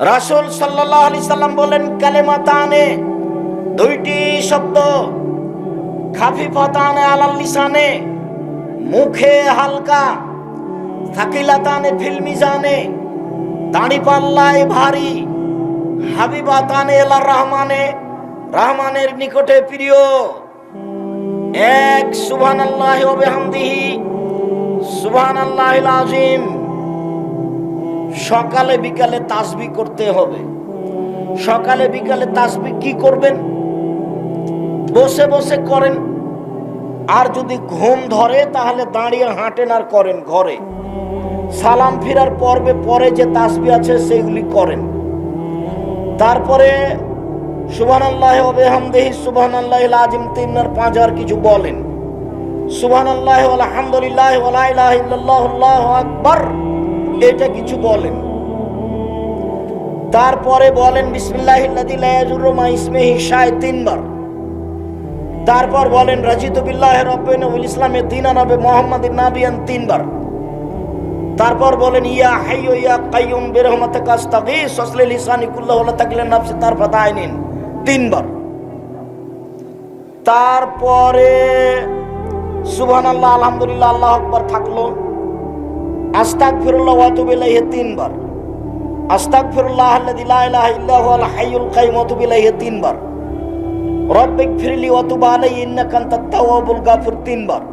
রাসূল সাল্লাল্লাহু আলাইহি সাল্লাম বলেন, কালেমা তানে, দুইটি শব্দ খাফিফাতানে আলাল মুখে হালকা থাকিলাতানে ফিল মিজানে, দাড়ি পাল্লায় ভারী হাবিবাতানে এলার রহমানে, রহমানের নিকটে প্রিয়, এক সুবহান আল্লাহ সুবহান আল্লাহ আজিম সকালে বিকালে তাসবি করতে হবে। সকালে বিকালে তাসবি কি করবেন? বসে বসে করেন। আর যদি ঘুম ধরে, তাহলে দাঁড়িয়ে হাঁটেন আর করেন ঘরে। সালাম ফিরার পর্বে পরে যে তাসবি আছে সেগুলি করেন। তারপরে আল্লাহ আজিম কিছু বলেন। আল্লাহু আকবার। এটা কিছু বলেন। তারপরে বলেন তিনবার। তারপর বলেন, রাজিতু বিল্লাহি মুহাম্মাদিন নাবিয়ান তিনবার। তারপর বলেন, ইয়া হাইয়ু ইয়া আইনিন তিনবার। তারপরে, সুবহানাল্লাহ, আলহামদুলিল্লাহ, আল্লাহু আকবার থাকল। আস্তাগফিরুল্লাহ ওয়া আতুবু ইলাইহি তিনবার আস্তাগফিরুল্লাহ আল্লাযী লা ইলাহা ইল্লা হুয়াল হাইয়ুল কাইয়ুম ওয়া আতুবু ইলাইহি তিনবার রব্বিক ফিরলি ওয়া তুব আলাইহি ইন্নাকা আনতাত তাওয়াবুল গাফুর তিনবার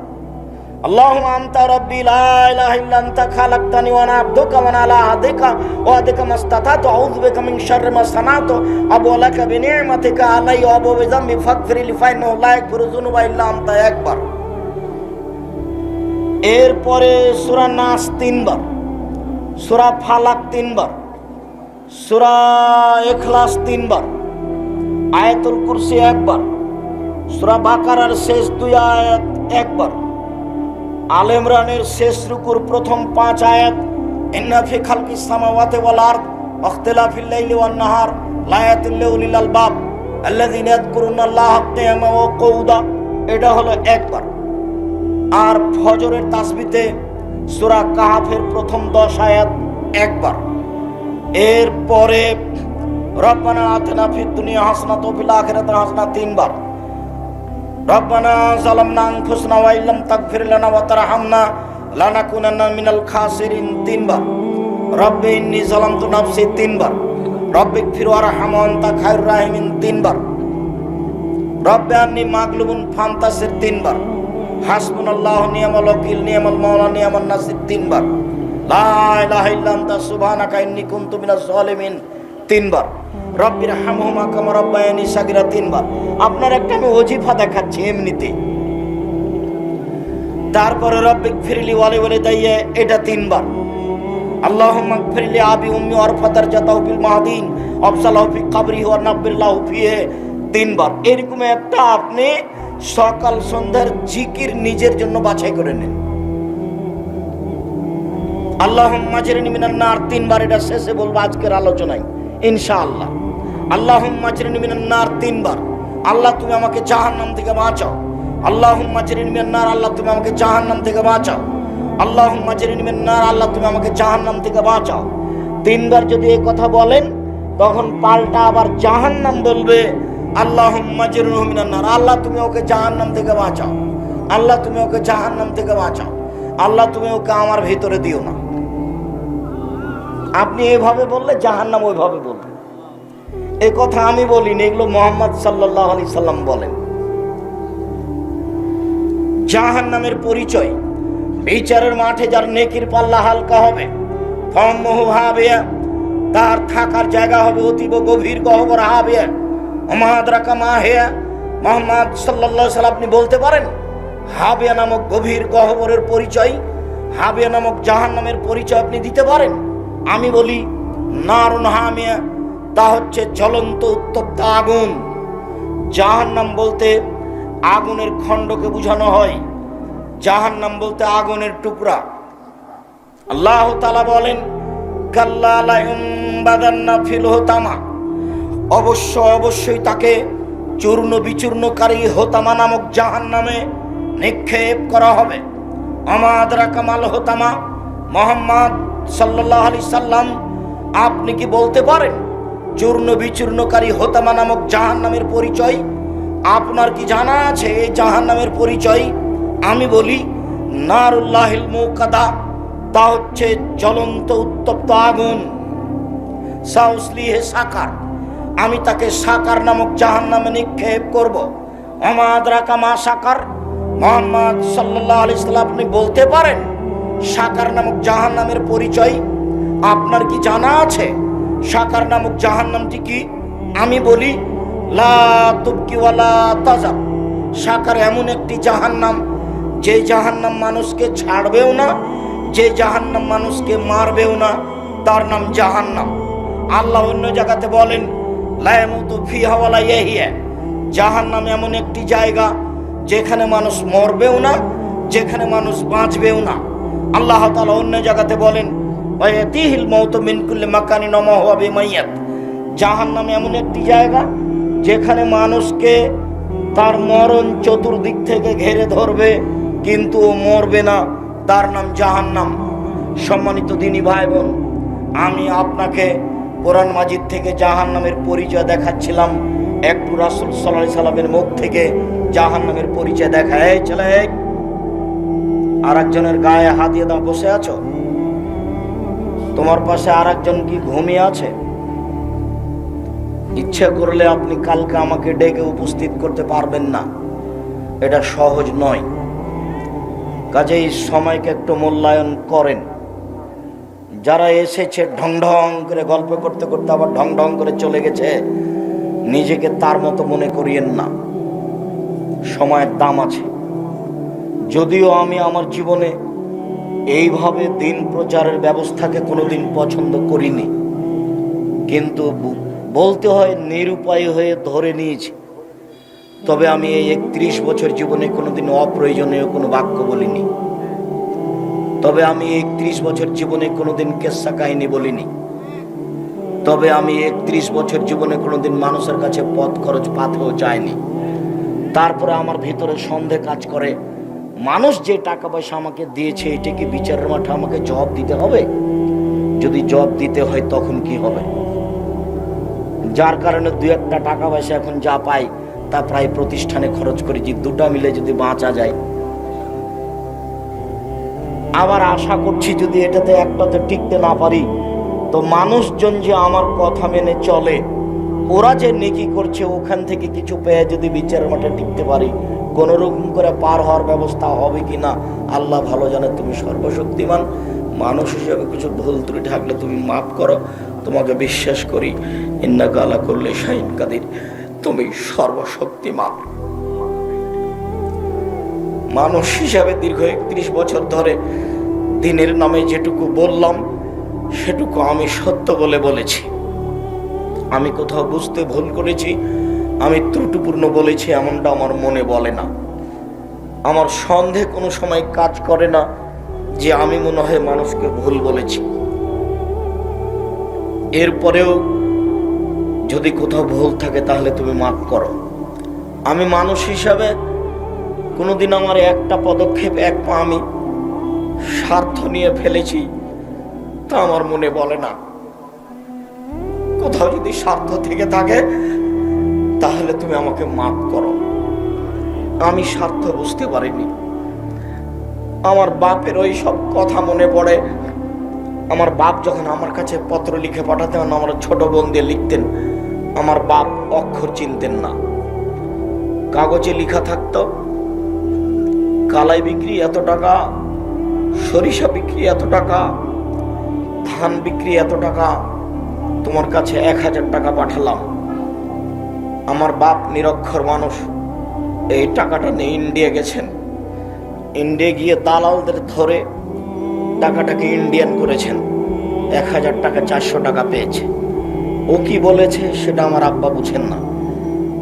اللهم انت ربي لا اله الا انت خلقتني وانا عبدك وانا على عهدك وعهدك ما استطعت اعوذ بك من شر ما صنعت ابو لك بنعمتك علي وابو بذنبي فاغفر لي فانه لا يغفر الذنوب الا انت একবার এরপরে সূরা নাস তিনবার, সুরা ফালাক তিনবার, সুরা এখলাস তিনবার, আয়াতুল কুরসি একবার, সূরা বাকারার শেষ দুই আয়াত একবার, আল ইমরানের শেষ রুকুর প্রথম পাঁচ আয়াত, ইন্না ফি খালকিস সামাওয়াতি ওয়াল আরদ ওয়াখতিলাফিল লাইলি ওয়ান নাহার, লায়াতুল লিউলিল আলবাব আল্লাযীনা ইয়াযকুরুনাল্লাহা কিয়ামা ওয়া এটা হলো একবার। আর ফজরের তাসবিতে সুরা কাহাফের প্রথম দশ আয়াত একবার। এরপরে, রব্বানা আতিনা ফিদ দুনিয়া হাসানাত ওয়া ফিল আখিরাতি হাসানাত তিনবার। রব্বানা জালামনা আনফুসনা ওয়া ইল্লাম তাগফির লানা ওয়া তারহামনা লানাকুনান্না মিনাল খাসিরিন তিনবার। রব্বি ইন্নী জালামতু নাফসি তিনবার। রব্বিক ফির ওয়ারহাম ওয়া আনতা খায়রুর রাহিমিন তিনবার। রব্বে আন্নি মাগলুবুন ফান্তাসির তিনবার। হাসবুনাল্লাহু, নিয়ামাল ওয়াকিল নিয়ামাল মাওলা নিয়ামান নাসির, তিনবার। তিনবার। রব্বির হামহুমা কামা রব্বায়ানি সাগিরা, তিনবার। আপনার একটা আমি ওজিফা দেখাচ্ছি এমনিতে। তারপরে রব্বিক ফিরলি ওয়ালি ওয়ালি দাইয়ে এটা তিনবার। আল্লাহুম্মা ফিরলি আবি উম্মি ওয়ারফাতার জাতাহু ফিল মাহদিন, আফসালাহু ফি কবরিহি ওয়া নাব্বিল্লাহু ফিহি, তিনবার। এরকম একটা আপনি সকাল সন্ধ্যার জিকির নিজের জন্য বাছাই করে নেন। নার, তিনবার এটা শেষে আজকের আলোচনায় নার তিনবার, আল্লাহ তুমি আমাকে থেকে বাঁচাও। নার, আল্লাহ তুমি আমাকে থেকে বাঁচাও। নার, আল্লাহ তুমি আমাকে থেকে বাঁচাও। তিনবার যদি এই কথা বলেন, তখন পাল্টা আবার জাহান্নাম বলবে। মিনান নার। আল্লাহ, তুমি ওকে জাহান্নাম থেকে বাঁচাও। আল্লাহ, তুমি ওকে জাহান্নাম থেকে বাঁচাও। আল্লাহ, তুমি ওকে আমার ভিতরে দিও না। আপনি এভাবে বললে, জাহান্নাম ওইভাবে বলবেন এ কথা আমি বলিনি, এগুলো মোহাম্মদ সাল্লাহ আলি সাল্লাম বলেন। জাহান্নামের পরিচয়, বিচারের মাঠে যার নেকির পাল্লা হালকা হবে হবে তার থাকার জায়গা হবে অতীব গভীর গহবর হবে মহাদরাকা মা হেয়া মোহাম্মদ সাল্লাহ সাল্লাম, আপনি বলতে পারেন, হাবিয়া নামক গভীর গহবরের পরিচয়, হাবিয়া নামক জাহান্নামের পরিচয় আপনি দিতে পারেন? আমি বলি, নারুন হামিয়া, তা হচ্ছে জ্বলন্ত উত্তপ্ত আগুন। জাহান্নাম বলতে আগুনের খণ্ডকে বোঝানো হয়। জাহান্নাম বলতে আগুনের টুকরা। আল্লাহ তালা বলেন, কাল্লা ফিল হোতামা। অবশ্য অবশ্যই তাকে চূর্ণ বিচূর্ণকারী হোতামা নামক জাহান নামে নিক্ষেপ করা হবে। আমাদরা কামাল হোতামা মোহাম্মদ সাল্লাহ আলি সাল্লাম, আপনি কি বলতে পারেন চূর্ণ বিচূর্ণকারী হোতামা নামক জাহান নামের পরিচয়? আপনার কি জানা আছে এই জাহান নামের পরিচয়? আমি বলি, নারুল্লাহিল মৌকাদা, তা হচ্ছে জ্বলন্ত উত্তপ্ত আগুন। সাউসলিহে সাকার। আমি তাকে সাকার নামক জাহান নামে নিক্ষেপ করব। অমাদ রাকামা সাকার। মোহাম্মদ সাল্লাহ আলি আপনি বলতে পারেন, সাকার নামক জাহান নামের পরিচয় আপনার কি জানা আছে? সাকার নামক জাহান নামটি কি? আমি বলি, লা তুবকি ওয়ালা তাজাব সাকার এমন একটি জাহান নাম যে জাহান নাম মানুষকে ছাড়বেও না, যে জাহান নাম মানুষকে মারবেও না, তার নাম জাহান নাম আল্লাহ অন্য জায়গাতে বলেন লায়ামুতু ফিহা ওয়ালা ইয়াহিয়া। জাহান নাম এমন একটি জায়গা যেখানে মানুষ মরবেও না, যেখানে মানুষ বাঁচবেও না। আল্লাহ তাআলা অন্য জায়গাতে বলেন ওয়াতিহিল মাউতু মিন কুল্লি মাকানি নমা হুয়া বিমাইয়াত জাহান নাম এমন একটি জায়গা যেখানে মানুষকে তার মরণ চতুর্দিক থেকে ঘেরে ধরবে, কিন্তু ও মরবে না। তার নাম জাহান্নাম। সম্মানিত দিনী ভাই বোন আমি আপনাকে কোরআন মাজিদ থেকে জাহান্নামের পরিচয় দেখাচ্ছিলাম। একটু রাসুল সাল্লাহ সাল্লামের মুখ থেকে জাহান্নামের পরিচয় দেখা। এই ছেলে আর একজনের গায়ে হাত দিয়ে দাও বসে আছো? তোমার পাশে আর একজন কি ঘুমিয়ে আছে? ইচ্ছে করলে আপনি কালকে আমাকে ডেকে উপস্থিত করতে পারবেন না। এটা সহজ নয়। কাজেই সময়কে একটু মূল্যায়ন করেন। যারা এসেছে ঢং ঢং করে গল্প করতে করতে আবার ঢং ঢং করে চলে গেছে, নিজেকে তার মতো মনে করিয়েন না। সময়ের দাম আছে। যদিও আমি আমার জীবনে এইভাবে দিন প্রচারের ব্যবস্থাকে কোনোদিন পছন্দ করিনি, কিন্তু বলতে হয় নিরুপায় হয়ে ধরে নিয়েছি। তবে আমি এই একত্রিশ বছর জীবনে কোনোদিন অপ্রয়োজনীয় কোনো বাক্য বলিনি। তবে আমি একত্রিশ বছর জীবনে কোনোদিন কেসা কাহিনী বলিনি। তবে আমি একত্রিশ বছর জীবনে কোনোদিন মানুষের কাছে পথ খরচ পাতেও চাইনি। তারপরে আমার ভিতরে সন্দেহ কাজ করে, মানুষ যে টাকা পয়সা আমাকে দিয়েছে, এটা কি বিচারের মাঠে আমাকে জব দিতে হবে? যদি জব দিতে হয় তখন কি হবে? যার কারণে দু একটা টাকা পয়সা এখন যা পাই, তা প্রায় প্রতিষ্ঠানে খরচ করি যে দুটা মিলে যদি বাঁচা যায় আবার আশা করছি যদি এটাতে একটাতে টিকতে না পারি, তো মানুষজন যে আমার কথা মেনে চলে, ওরা যে নেকি করছে ওখান থেকে কিছু পেয়ে যদি বিচারের মাঠে টিকতে পারি, কোনো রকম করে পার হওয়ার ব্যবস্থা হবে কি না, আল্লাহ ভালো জানে তুমি সর্বশক্তিমান মানুষ হিসেবে কিছু ভুল ত্রুটি থাকলে তুমি মাফ করো, তোমাকে বিশ্বাস করি ইন্না গালা করলে শাহিন কাদির, তুমি সর্বশক্তিমান। মানুষ হিসাবে দীর্ঘ একত্রিশ বছর ধরে দিনের নামে যেটুকু বললাম, সেটুকু আমি সত্য বলে বলেছি। আমি কোথাও বুঝতে ভুল করেছি, আমি ত্রুটিপূর্ণ বলেছি, এমনটা আমার মনে বলে না। আমার সন্দেহ কোনো সময় কাজ করে না যে আমি মনে হয় মানুষকে ভুল বলেছি। এরপরেও যদি কোথাও ভুল থাকে তাহলে তুমি মাফ করো। আমি মানুষ হিসাবে কোনোদিন আমার একটা পদক্ষেপ, এক পা আমি স্বার্থ নিয়ে ফেলেছি, তা আমার মনে বলে না। কোথাও যদি স্বার্থ থেকে থাকে, তাহলে তুমি আমাকে মাফ করো। আমি স্বার্থ বুঝতে পারিনি। আমার বাপের ওই সব কথা মনে পড়ে। আমার বাপ যখন আমার কাছে পত্র লিখে পাঠাতেন, আমার ছোট বোন দিয়ে লিখতেন, আমার বাপ অক্ষর চিনতেন না। কাগজে লিখা থাকতো কালাই বিক্রি এত টাকা, সরিষা বিক্রি এত টাকা, ধান বিক্রি এত টাকা, তোমার কাছে এক হাজার টাকা পাঠালাম। আমার বাপ নিরক্ষর মানুষ, এই টাকাটা নিয়ে ইন্ডিয়া গেছেন। ইন্ডিয়া গিয়ে দালালদের ধরে টাকাটাকে ইন্ডিয়ান করেছেন। এক হাজার টাকা চারশো টাকা পেয়েছে। ও কি বলেছে সেটা আমার আব্বা বুঝেন না।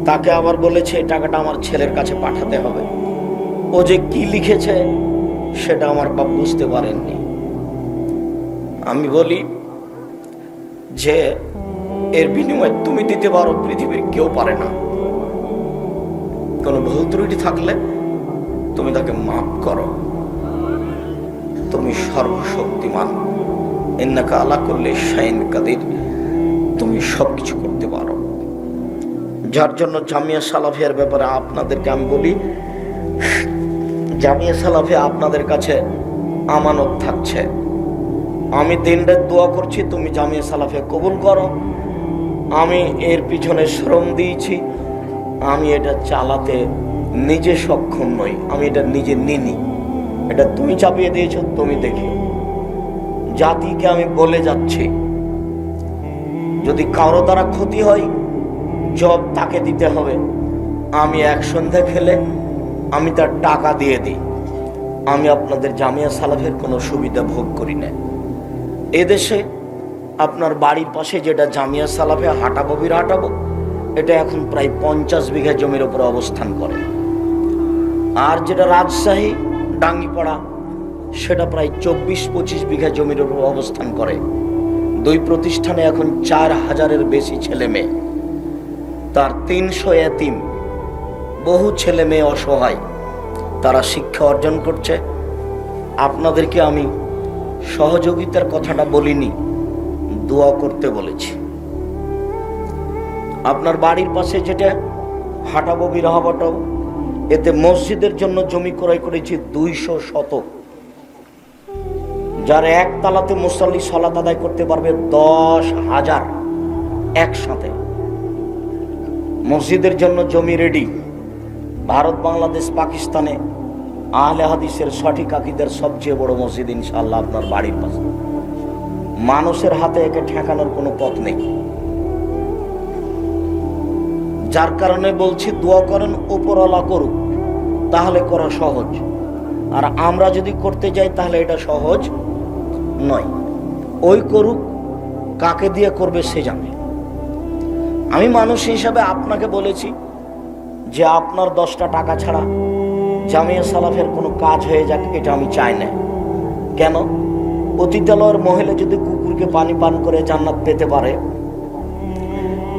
তাকে আবার বলেছে, এই টাকাটা আমার ছেলের কাছে পাঠাতে হবে। ও যে কি লিখেছে, সেটা আমার বাপ বুঝতে পারেননি। আমি বলি যে, এর বিনিময়ে তুমি দিতে পারো, পৃথিবীর কেউ পারে না। কোনো ভুল ত্রুটি থাকলে তুমি তাকে মাফ করো। তুমি সর্বশক্তিমান। ইন্নাকা আলা করলে শাইন কাদির। তুমি সব কিছু করতে পারো। যার জন্য জামিয়া সালাফিয়ার ব্যাপারে আপনাদেরকে আমি বলি জামিয়া সালাফে আপনাদের কাছে আমানত থাকছে। আমি দিন রাত দোয়া করছি, তুমি জামিয়া সালাফে কবুল করো। আমি এর পিছনে শ্রম দিয়েছি। আমি এটা চালাতে নিজে সক্ষম নই, আমি এটা নিজে নিনি। এটা তুমি চাপিয়ে দিয়েছ, তুমি দেখি। জাতিকে আমি বলে যাচ্ছি, যদি কারও দ্বারা ক্ষতি হয়, জব তাকে দিতে হবে। আমি এক সন্ধে খেলে আমি তার টাকা দিয়ে দিই। আমি আপনাদের জামিয়া সালাফের কোনো সুবিধা ভোগ করি না এদেশে আপনার বাড়ির পাশে যেটা জামিয়া সালাফে হাঁটাবো বির হাঁটাবো, এটা এখন প্রায় পঞ্চাশ বিঘা জমির উপরে অবস্থান করে। আর যেটা রাজশাহী, ডাঙ্গিপাড়া, সেটা প্রায় চব্বিশ পঁচিশ বিঘা জমির ওপর অবস্থান করে। দুই প্রতিষ্ঠানে এখন চার হাজারের বেশি ছেলে মেয়ে। তার তিনশো এতিম বহু ছেলে মেয়ে অসহায়। তারা শিক্ষা অর্জন করছে। আপনাদেরকে আমি সহযোগিতার কথাটা বলিনি, দোয়া করতে বলেছি। আপনার বাড়ির পাশে যেটা হাঁটাবো বিরাহাবাটাও এতে মসজিদের জন্য জমি ক্রয় করেছি দুইশো শতক। যার এক তালাতে মুসল্লি সলাত আদায় করতে পারবে দশ হাজার একসাথে। মসজিদের জন্য জমি রেডি ভারত, বাংলাদেশ, পাকিস্তানে আহলে হাদিসের সঠিক আকিদের সবচেয়ে বড় মসজিদ ইনশাল্লাহ আপনার বাড়ির পাশে। মানুষের হাতে একে ঠেকানোর কোনো পথ নেই। যার কারণে বলছি দোয়া করেন, উপরওয়ালা করুক, তাহলে করা সহজ। আর আমরা যদি করতে যাই, তাহলে এটা সহজ নয়। ওই করুক, কাকে দিয়ে করবে সে জানে। আমি মানুষ হিসাবে আপনাকে বলেছি যে আপনার দশটা টাকা ছাড়া জামিয়া সালাফের কোনো কাজ হয়ে যাক, এটা আমি চাই না। কেন? অতীতালয়ের মহিলা যদি কুকুরকে পানি পান করে জান্নাত পেতে পারে,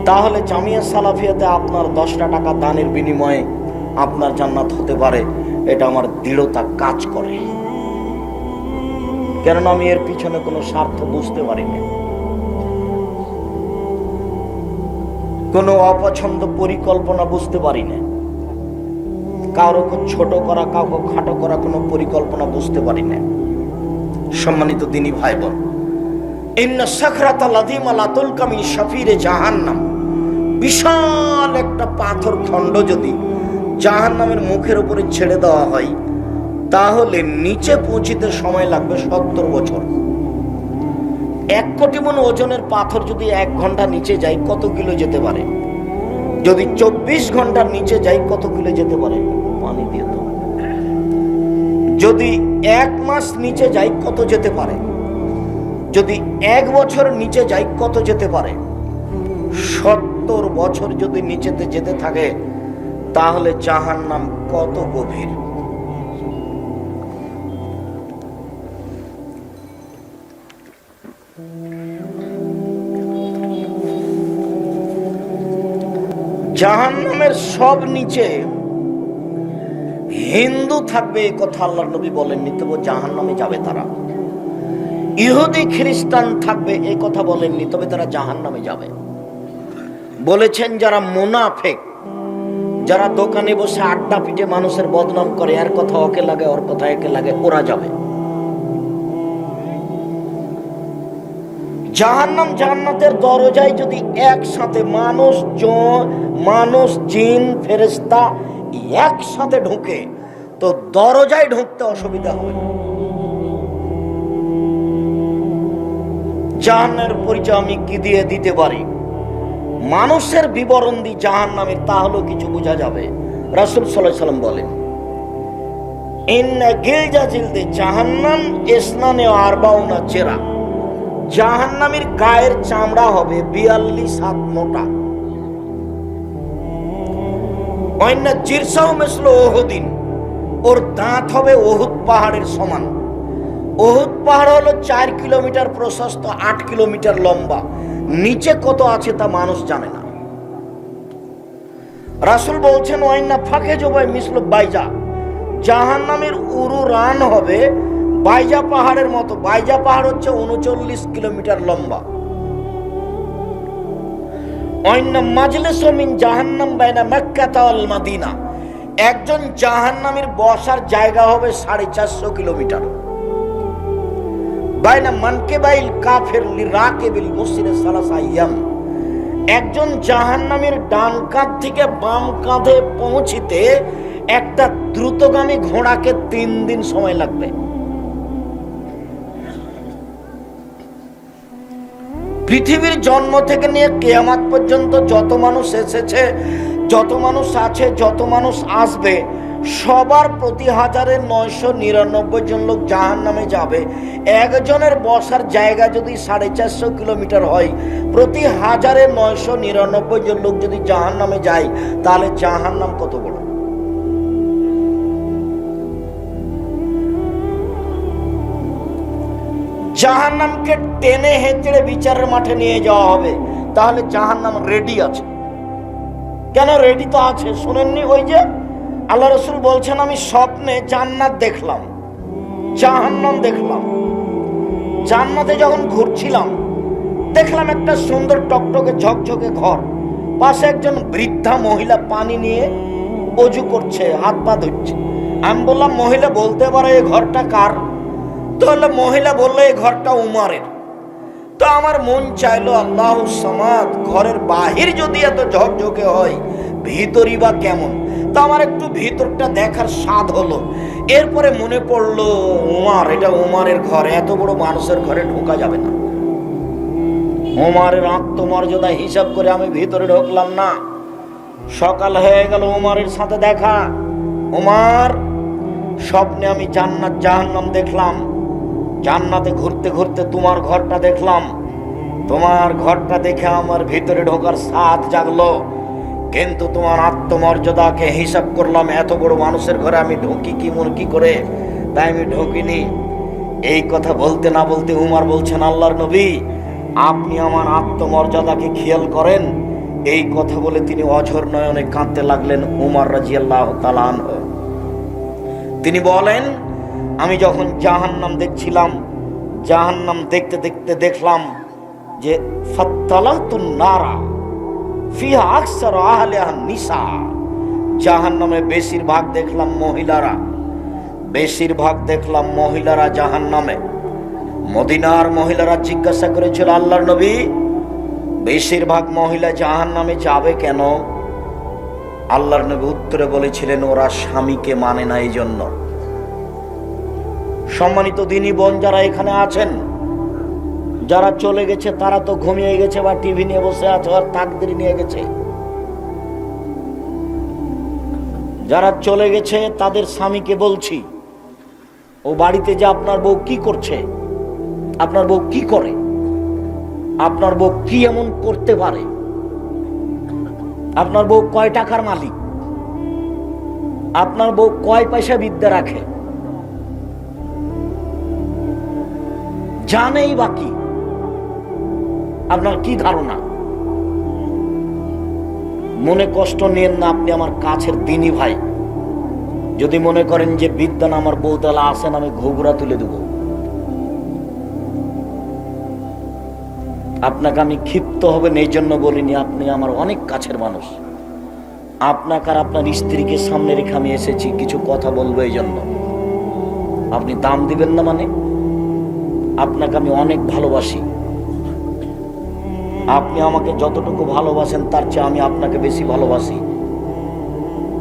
তাহলে জামিয়া সালাফিয়াতে আপনার দশটা টাকা দানের বিনিময়ে আপনার জান্নাত হতে পারে। এটা আমার দৃঢ়তা কাজ করে। কেননা আমি এর পিছনে কোনো স্বার্থ বুঝতে পারি পারিনি। কোনো অপছন্দ পরিকল্পনা বুঝতে পারি না কারোকে ছোট করা, কাউকে খাটো করা কোনো পরিকল্পনা বুঝতে পারি না সম্মানিত দিনী ভাই বোন জাহান্নাম। বিশাল একটা পাথর খণ্ড যদি জাহান্নামের মুখের ছেড়ে দেওয়া হয়, তাহলে নিচে পৌঁছিতে সময় লাগবে সত্তর বছর। এক কোটি ওজনের পাথর যদি এক ঘণ্টা নিচে যায়, কত কিলো যেতে পারে? যদি চব্বিশ ঘণ্টার নিচে যাই কত কিলো যেতে পারে? পানি দিয়ে তো যদি এক মাস নিচে যাই কত যেতে পারে, যদি এক বছর নিচে যাই কত যেতে পারে, সত্তর বছর যদি নিচেতে যেতে থাকে, তাহলে জাহান নাম কত গভীর? জাহান নামের সব নিচে হিন্দু থাকবে এ কথা আল্লাহ নবী বলেননি তবু জাহান নামে যাবে তারা। ইহুদি, খ্রিস্টান থাকবে, এই কথা বলেননি, তবে তারা জাহান নামে যাবে। বলেছেন যারা মোনাফেক, যারা দোকানে বসে আড্ডা পিটে মানুষের বদনাম করে, এর কথা ওকে লাগে, ওর কথা একে লাগে, ওরা যাবে। জাহান্নাম জান্নাতের দরজায় যদি একসাথে মানুষ মানুষ, জিন ফেরেস্তা একসাথে ঢুকে তো দরজায় ঢুকতে অসুবিধা হবে জাহান্নের পরিচয় আমি কি দিয়ে দিতে পারি? মানুষের বিবরণ দি জাহান নামের তাহলেও কিছু বোঝা যাবে। রাসুল সাল্লাহ সাল্লাম বলেন জাহান্নাম, ইসনানে আরবাউনা চেরা। জাহান্নামের গায়ের চামড়া হবে বিয়াল্লিশ হাত মোটা। অন্য জিরসাও মেসলো ওহুদিন। ওর দাঁত হবে ওহুদ পাহাড়ের সমান। ওহুদ পাহাড় হলো চার কিলোমিটার প্রশস্ত, আট কিলোমিটার লম্বা। নিচে কত আছে তা মানুষ জানে না। রাসুল বলছেন ওয়াইনা ফাঁকে জবাই মিসল বাইজা। জাহান নামের উরু রান হবে বাইজা পাহাড়ের মতো। বাইজা পাহাড় হচ্ছে উনচল্লিশ কিলোমিটার লম্বা। অন্য মাজলিস মিন জাহান্নাম বাইনা মক্কা তাওয়াল মাদিনা। একজন জাহান্নামীর বসার জায়গা হবে সাড়ে চারশো কিলোমিটার। বাইনা মানকে বাইল কাফের রাকেবিল মুসিরে সালাসা ইয়াম একজন জাহান্নামীর ডান কাঁধ থেকে বাম কাঁধে পৌঁছিতে একটা দ্রুতগামী ঘোড়াকে তিন দিন সময় লাগবে। পৃথিবীর জন্ম থেকে নিয়ে কেয়ামাত পর্যন্ত যত মানুষ এসেছে, যত মানুষ আছে, যত মানুষ আসবে, সবার প্রতি হাজারে নয়শো নিরানব্বই জন লোক জাহান নামে যাবে। একজনের বসার জায়গা যদি সাড়ে চারশো কিলোমিটার হয়, প্রতি হাজারে নয়শো নিরানব্বই জন লোক যদি জাহান নামে যায়, তাহলে জাহান নাম কত বড়? জাহান্নামকে টেনে হেঁচড়ে বিচারের মাঠে নিয়ে যাওয়া হবে। তাহলে জাহান্নাম রেডি আছে। কেন রেডি তো আছে? শুনেননি ওই যে? আল্লাহ রসুল বলছেন, আমি স্বপ্নে জান্নাত দেখলাম। জাহান্নাম দেখলাম। জান্নাতে যখন ঘুরছিলাম, দেখলাম একটা সুন্দর টকটকে ঝকঝকে ঘর। পাশে একজন বৃদ্ধা মহিলা পানি নিয়ে অজু করছে, হাত পা ধুচ্ছে। আমি বললাম, মহিলা, বলতে পারে এই ঘরটা কার? তাহলে মহিলা বলল, এই ঘরটা উমারের। তো আমার মন চাইলো, আল্লাহ সমাদ, ঘরের বাহির যদি এত ঝকঝকে হয়, ভিতরই বা কেমন? তো আমার একটু ভিতরটা দেখার স্বাদ হলো। এরপরে মনে পড়ল, উমার, এটা উমারের ঘর, এত বড় মানুষের ঘরে ঢোকা যাবে না। উমারের আত্মমর্যাদা হিসাব করে আমি ভিতরে ঢুকলাম না। সকাল হয়ে গেল উমারের সাথে দেখা। উমার, স্বপ্নে আমি জান্নাত জাহান্নাম দেখলাম। জান্নাতে ঘুরতে ঘুরতে তোমার ঘরটা দেখলাম। তোমার ঘরটা দেখে আমার ভিতরে ঢোকার সাথ জাগলো। কিন্তু তোমার আত্মমর্যাদাকে হিসাব করলাম, এত বড় মানুষের ঘরে আমি ঢুকি কি মন কি করে? তাই আমি ঢুকিনি। এই কথা বলতে না বলতে উমার বলছেন, আল্লাহর নবী, আপনি আমার আত্মমর্যাদাকে খেয়াল করেন। এই কথা বলে তিনি অঝর নয়নে কাঁদতে লাগলেন উমার রাজিয়াল্লাহ তালান তিনি বলেন, আমি যখন জাহান্নাম দেখছিলাম জাহান্নাম দেখতে দেখতে দেখলাম যে ফাত্তালাতুন নারা ফিহা আকসার আহলিহা নিসা। জাহান্নামে বেশিরভাগ দেখলাম মহিলারা। বেশিরভাগ দেখলাম মহিলারা জাহান্নামে। মদিনার মহিলারা জিজ্ঞাসা করেছিল, আল্লাহর নবী, বেশিরভাগ মহিলা জাহান্নামে যাবে কেন? আল্লাহর নবী উত্তরে বলেছিলেন, ওরা স্বামীকে মানে না এই জন্য সম্মানিত দিনী বোন যারা এখানে আছেন, যারা চলে গেছে, তারা তো ঘুমিয়ে গেছে বা টিভি নিয়ে বসে আছে আর তাকদের নিয়ে গেছে। যারা চলে গেছে, তাদের স্বামীকে বলছি, ও বাড়িতে যে আপনার বউ কি করছে? আপনার বউ কি করে? আপনার বউ কি এমন করতে পারে? আপনার বউ কয় টাকার মালিক? আপনার বউ কয় পয়সা বিদ্যা রাখে? জানেই বাকি আপনার কি ধারণা? মনে কষ্ট নেন না আপনি আমার কাছের দিনই ভাই। যদি মনে করেন যে বিদ্যান আমার বউতলা আসেন আমি ঘুঘুরা তুলে দেব। আপনাকে আমি ক্ষিপ্ত হবেন এই জন্য বলিনি, আপনি আমার অনেক কাছের মানুষ। আপনাকে আর আপনার স্ত্রীকে সামনে রেখে আমি এসেছি, কিছু কথা বলব এই জন্য। আপনি দাম দিবেন না মানে? আপনাকে আমি অনেক ভালোবাসি। আপনি আমাকে যতটুকু ভালোবাসেন, তার চেয়ে আমি আপনাকে বেশি ভালোবাসি।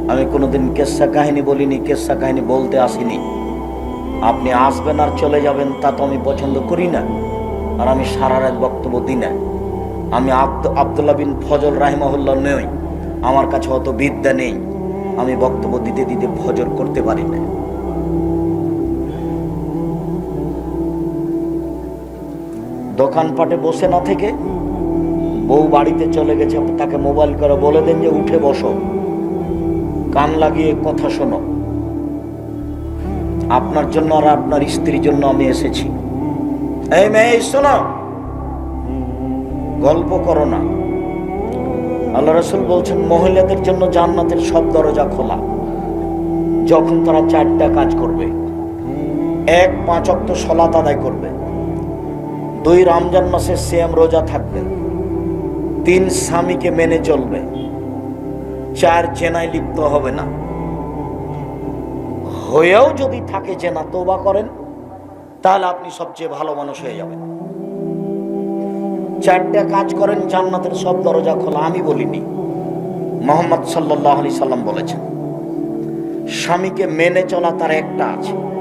আমি কোনোদিন কেসা কাহিনী বলিনি, কেসা কাহিনী বলতে আসিনি। আপনি আসবেন আর চলে যাবেন, তা তো আমি পছন্দ করি না। আর আমি সারা রাত বক্তব্য দিই না। আমি আব্দ, আবদুল্লাহ বিন ফজল রাহিমাহুল্লাহ নই। আমার কাছে অত বিদ্যা নেই। আমি বক্তব্য দিতে দিতে ফজর করতে পারি না। দোকানপাটে বসে না থেকে বউ বাড়িতে চলে গেছে, তাকে মোবাইল করে বলে দেন যে উঠে বসো। কান লাগিয়ে কথা শোনো। আপনার জন্য আর আপনার স্ত্রীর জন্য আমি এসেছি। এই মেয়ে, শোনো। গল্প করো না। আল্লাহ রসুল বলছেন, মহিলাদের জন্য জান্নাতের সব দরজা খোলা। যখন তারা চারটা কাজ করবে, এক পাঁচ অক্ত সলাত আদায় করবে। দুই রমজান মাসে সেম রোজা থাকবে। তিন স্বামীকে মেনে চলবে। চার জেনায় লিপ্ত হবে না। হয়েও যদি থাকে জেনা তোবা করেন, তাহলে আপনি সবচেয়ে ভালো মানুষ হয়ে যাবেন। চারটা কাজ করেন, জান্নাতের সব দরজা খোলা। আমি বলিনি, মোহাম্মদ সাল্লাহ আলি সাল্লাম বলেছেন, স্বামীকে মেনে চলা তার একটা আছে।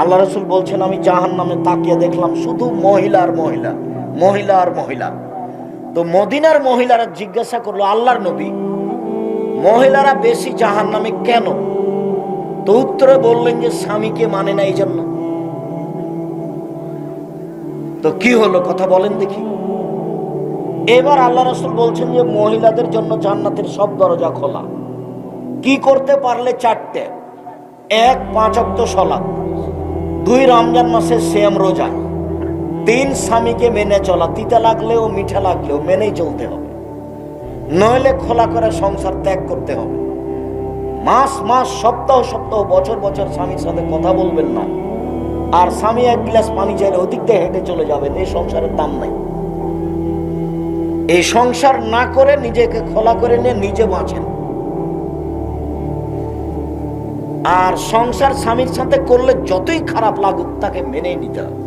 আল্লাহ রসুল বলছেন, আমি জাহান নামে তাকিয়ে দেখলাম শুধু মহিলার মহিলা মহিলা আর মহিলা। তো মদিনার মহিলারা জিজ্ঞাসা করল, আল্লাহর নবী, মহিলারা বেশি জাহান নামে কেন? তো উত্তরে বললেন যে, স্বামীকে মানে না এই জন্য তো কি হলো কথা বলেন দেখি। এবার আল্লাহ রসুল বলছেন যে, মহিলাদের জন্য জান্নাতের সব দরজা খোলা। কি করতে পারলে চারটে? এক, পাঁচ অক্ত সলা দুই রমজান মাসে সেম রোজা। তিন স্বামীকে মেনে চলা, তিতা লাগলেও মিঠা লাগলেও মেনেই চলতে হবে। নইলে খোলা করে সংসার ত্যাগ করতে হবে। মাস মাস, সপ্তাহ সপ্তাহ, বছর বছর স্বামীর সাথে কথা বলবেন না। আর স্বামী এক গ্লাস পানি চাইলে ওদিক দিয়ে হেঁটে চলে যাবেন, এই সংসারের দাম নাই। এই সংসার না করে নিজেকে খোলা করে নিয়ে নিজে বাঁচেন। আর সংসার স্বামীর সাথে করলে যতই খারাপ লাগুক, তাকে মেনে নিতে হবে।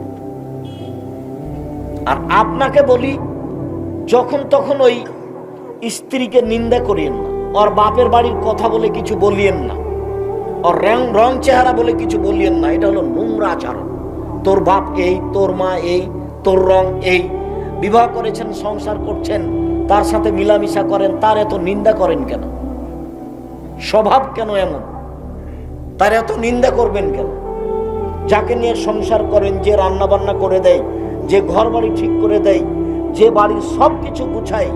আর আপনাকে বলি, যখন তখন ওই স্ত্রীকে নিন্দা করিয়েন না, ওর বাপের বাড়ির কথা বলে কিছু বলিয়েন না, ওর রং রং চেহারা বলে কিছু বলিয়েন না, এটা হলো নোংরা আচরণ। তোর বাপ এই, তোর মা এই, তোর রং এই, বিবাহ করেছেন, সংসার করছেন, তার সাথে মিলামিশা করেন, তার এত নিন্দা করেন কেন? স্বভাব কেন এমন? তার এত নিন্দা করবেন কেন? যাকে নিয়ে সংসার করেন, যে রান্না বান্না করে দেয়, যে ঘর বাড়ি ঠিক করে দেয়, যে বাড়ির সব কিছু গুছায়,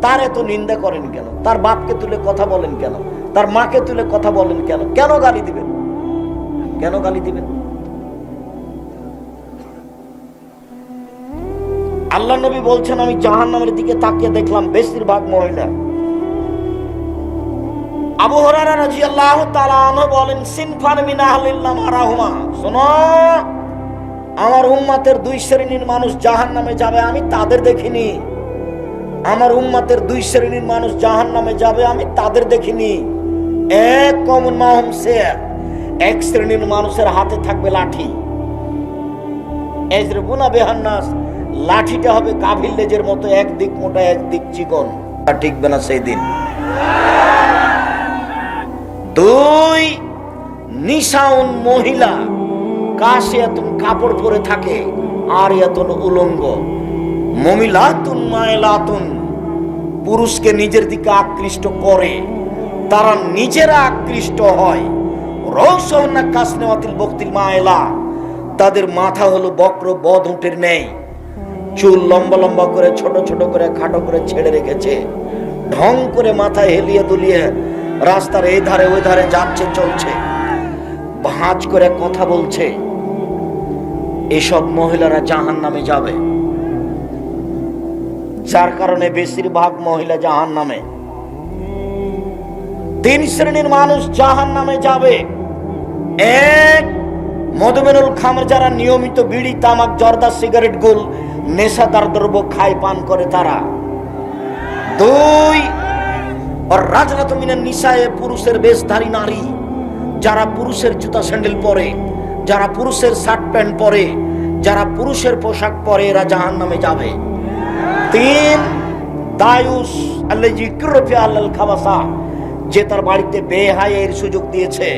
তার এত নিন্দা করেন কেন? তার বাপকে তুলে কথা বলেন কেন? তার মাকে তুলে কথা বলেন কেন? কেন গালি দিবেন? কেন গালি দিবেন? আল্লাহ নবী বলছেন, আমি জাহান নামের দিকে তাকিয়ে দেখলাম, বেশিরভাগ মহিলা আবু হরারা রাদিয়াল্লাহু তাআলা আনহু বলেন, সিনফান মিন আহলিল্লাহ মারাহুমা শোনো, আমার উম্মাতের দুই শ্রেণির মানুষ জাহান্নামে যাবে, আমি তাদের দেখিনি। আমার উম্মাতের দুই শ্রেণির মানুষ জাহান্নামে যাবে, আমি তাদের দেখিনি। এক কমন মাহম সে, এক শ্রেণির মানুষের হাতে থাকবে লাঠি। এজরবুনা বেহান্নাস, লাঠিটা হবে কাভিল লেজের মতো, একদিক মোটা, একদিক চিকন। টিকবে না সেই দিন। দুই নিশাউন মহিলা কাশে এত কাপড় পরে থাকে আর এতন উলঙ্গ। মমিলাতুন মায়লাতুন, পুরুষকে নিজের দিকে আকৃষ্ট করে, তারা নিজেরা আকৃষ্ট হয়। রৌসনা কাসনেওয়াতিল বক্তিল মায়লা, তাদের মাথা হলো বক্র বধ উঠের নেই। চুল লম্বা লম্বা করে, ছোট ছোট করে, খাটো করে ছেড়ে রেখেছে। ঢং করে মাথায় হেলিয়ে দুলিয়ে রাস্তার এই ধারে, ওই ধারে যাচ্ছে, চলছে। ভাঁজ করে কথা বলছে। এসব মহিলারা জাহান নামে যাবে। যার কারণে বেশিরভাগ মহিলা জাহান নামে তিন শ্রেণির মানুষ জাহান নামে যাবে। এক, মধুমেনুল খামের যারা নিয়মিত বিড়ি, তামাক, জর্দা, সিগারেট, গুল, নেশাদার দ্রব্য খায়, পান করে তারা। দুই আর রাজরাত মিনের নিশায় পুরুষের বেশধারী নারী, যারা পুরুষের জুতা স্যান্ডেল পরে, যারা পুরুষের শার্ট প্যান্ট পরে, যারা পুরুষের পোশাক পরে এরা জাহান নামে যাবে। তিন, দায়ুস আল্লাল খাবাসা, যে তার বাড়িতে বেহায়ের সুযোগ দিয়েছে।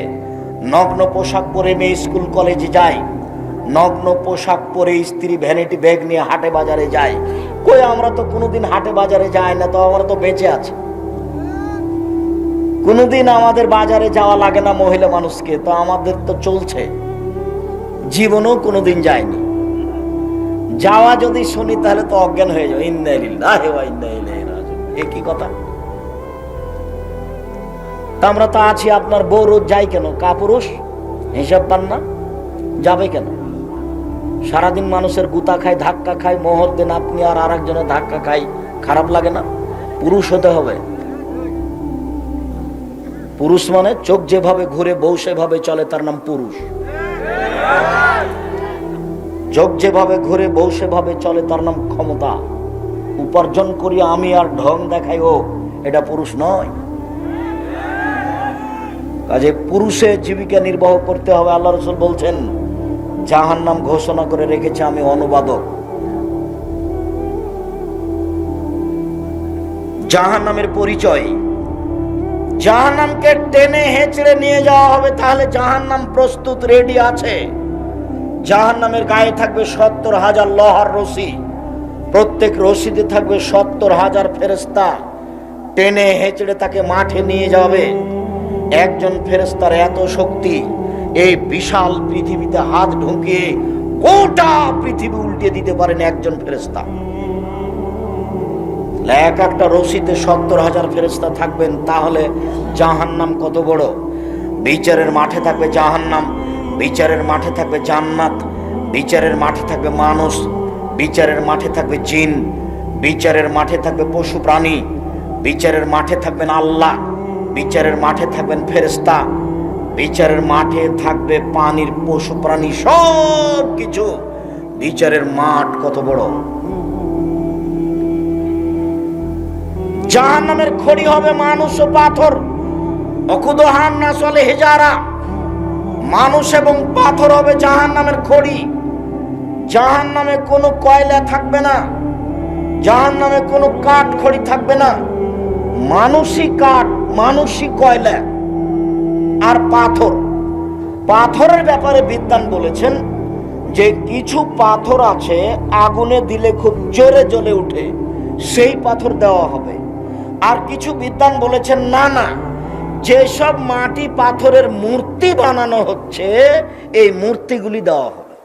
নগ্ন পোশাক পরে মেয়ে স্কুল কলেজে যায়। নগ্ন পোশাক পরে স্ত্রী ভ্যানিটি ব্যাগ নিয়ে হাটে বাজারে যায়। কই, আমরা তো কোনোদিন হাটে বাজারে যাই না, তো আমরা তো বেঁচে আছি। কোনোদিন আমাদের বাজারে যাওয়া লাগে না মহিলা মানুষকে, তো আমাদের তো চলছে। জীবনও কোনোদিন যায়নি। যাওয়া যদি শুনি, তাহলে তো অজ্ঞান হয়ে যাবে এ কি কথা? আমরা তো আছি আপনার বউ রোজ যাই কেন? কাপুরুষ? হিসাব পান না? যাবে কেন? সারাদিন মানুষের গুতা খায়, ধাক্কা খায় মোহর দেন আপনি আর আর একজনের ধাক্কা খাই খারাপ লাগে না? পুরুষ হতে হবে। পুরুষ মানে চোখ যেভাবে ঘুরে, বউ সেভাবে চলে, তার নাম পুরুষ। চোখ যেভাবে ঘুরে, বউ সেভাবে চলে, তার নাম ক্ষমতা। উপার্জন করি আমি আর ঢং দেখাই ও এটা পুরুষ নয়। কাজে পুরুষে জীবিকা নির্বাহ করতে হবে, আল্লাহ রসুল বলছেন জাহান নাম ঘোষণা করে রেখেছে আমি অনুবাদক। জাহান নামের পরিচয় জাহান নামকে টেনে হেঁচড়ে নিয়ে যাওয়া হবে, তাহলে জাহান নাম প্রস্তুত রেডি আছে। জাহান নামের গায়ে থাকবে সত্তর হাজার লহার রশি, প্রত্যেক রশিতে থাকবে সত্তর হাজার ফেরেস্তা টেনে হেঁচড়ে তাকে মাঠে নিয়ে যাবে। একজন ফেরেস্তার এত শক্তি, এই বিশাল পৃথিবীতে হাত ঢুকিয়ে গোটা পৃথিবী উল্টে দিতে পারেন একজন ফেরেস্তা এক একটা রশিতে সত্তর হাজার ফেরেস্তা থাকবেন, তাহলে জাহান্নাম কত বড়? বিচারের মাঠে থাকবে জাহান্নাম, বিচারের মাঠে থাকবে জান্নাত, বিচারের মাঠে থাকবে মানুষ, বিচারের মাঠে থাকবে জিন, বিচারের মাঠে থাকবে পশু প্রাণী, বিচারের মাঠে থাকবেন আল্লাহ, বিচারের মাঠে থাকবেন ফেরেস্তা বিচারের মাঠে থাকবে পানির পশু প্রাণী সব কিছু বিচারের মাঠ কত বড়? জাহান নামের খড়ি হবে মানুষ ও পাথর। অকুদহান না চলে হেজারা। মানুষ এবং পাথর হবে জাহান নামের খড়ি। জাহান নামে কোনো কয়লা থাকবে না। জাহান নামে কোনো কাঠ খড়ি থাকবে না। মানুষই কাঠ, মানুষই কয়লা আর পাথর। পাথরের ব্যাপারে বিদ্যান বলেছেন যে কিছু পাথর আছে, আগুনে দিলে খুব জোরে জ্বলে উঠে। সেই পাথর দেওয়া হবে। আর কিছু বিদ্যান বলেছেন, না না, যেসব মাটি পাথরের মূর্তি বানানো হচ্ছে, এই মূর্তিগুলি দেওয়া হবে।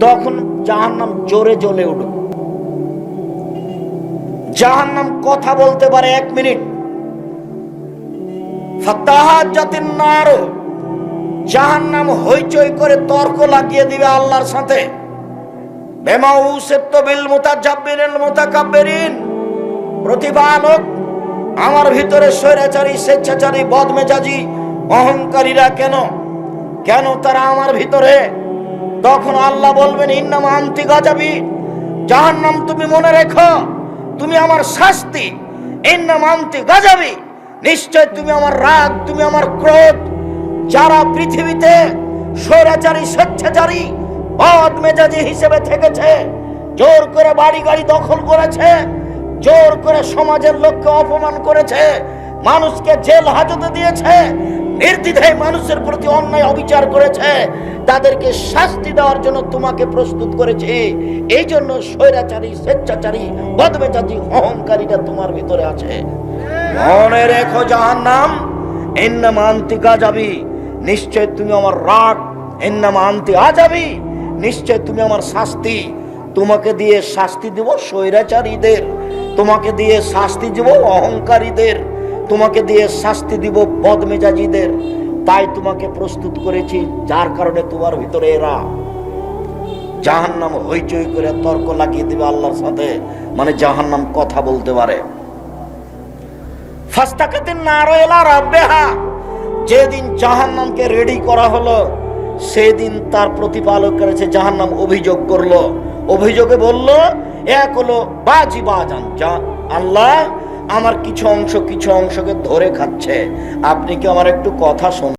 তখন যাহার নাম জোরে জ্বলে উঠবে যাহার নাম কথা বলতে পারে এক মিনিট। জাতির যাহার নাম হইচই করে তর্ক লাগিয়ে দিবে আল্লাহর সাথে। প্রতিপালক, আমার ভিতরে স্বৈরাচারী, স্বেচ্ছাচারী, বদমেজাজি, অহংকারীরা কেন? কেন তারা আমার ভিতরে? তখন আল্লাহ বলবেন, ইন্নাম আন্তি গাজাবি। যাহার নাম তুমি মনে রেখো, তুমি আমার শাস্তি। ইন্নাম আন্তি গাজাবি। নিশ্চয় তুমি আমার রাগ, তুমি আমার ক্রোধ। যারা পৃথিবীতে স্বৈরাচারী, স্বেচ্ছাচারী বদ মেজাজি হিসেবে থেকেছে। জোর করে বাড়ি গাড়ি দখল করেছে। জোর করে সমাজের লোককে অপমান করেছে। মানুষকে জেল হাজতে দিয়েছে। নির্দ্বিধায় মানুষের প্রতি অন্যায় অবিচার করেছে। তাদেরকে শাস্তি দেওয়ার জন্য তোমাকে প্রস্তুত করেছে। এই জন্য স্বৈরাচারী, স্বেচ্ছাচারী, বদমেজাজি অহংকারীটা তোমার ভিতরে আছে। মনে রেখো যাহার নাম এন্নাম আন্তি গাজাবি। নিশ্চয় তুমি আমার রাগ। এন্নাম আন্তি আজাবি। নিশ্চয় তুমি আমার শাস্তি। তোমাকে দিয়ে শাস্তি দেব স্বৈরাচারীদের। তোমাকে দিয়ে শাস্তি দেব অহংকারীদের। তোমাকে দিয়ে শাস্তি দিব বদমেজাজিদের। তাই তোমাকে প্রস্তুত করেছি, যার কারণে তোমার ভিতরে এরা জাহান্নাম হইচই করে তর্ক লাগিয়ে দিবে আল্লাহর সাথে। মানে জাহান্নাম কথা বলতে পারে। ফাস্তাকাতিন নারো এলা রাব্বেহা। যেদিন জাহান্নামকে রেডি করা হলো সেদিন তার প্রতিপালক করেছে যাহার নাম অভিযোগ করল। অভিযোগে বলল, এক হলো বাজি বাজান, যা আল্লাহ আমার কিছু অংশ, কিছু অংশকে ধরে খাচ্ছে। আপনি কি আমার একটু কথা শোন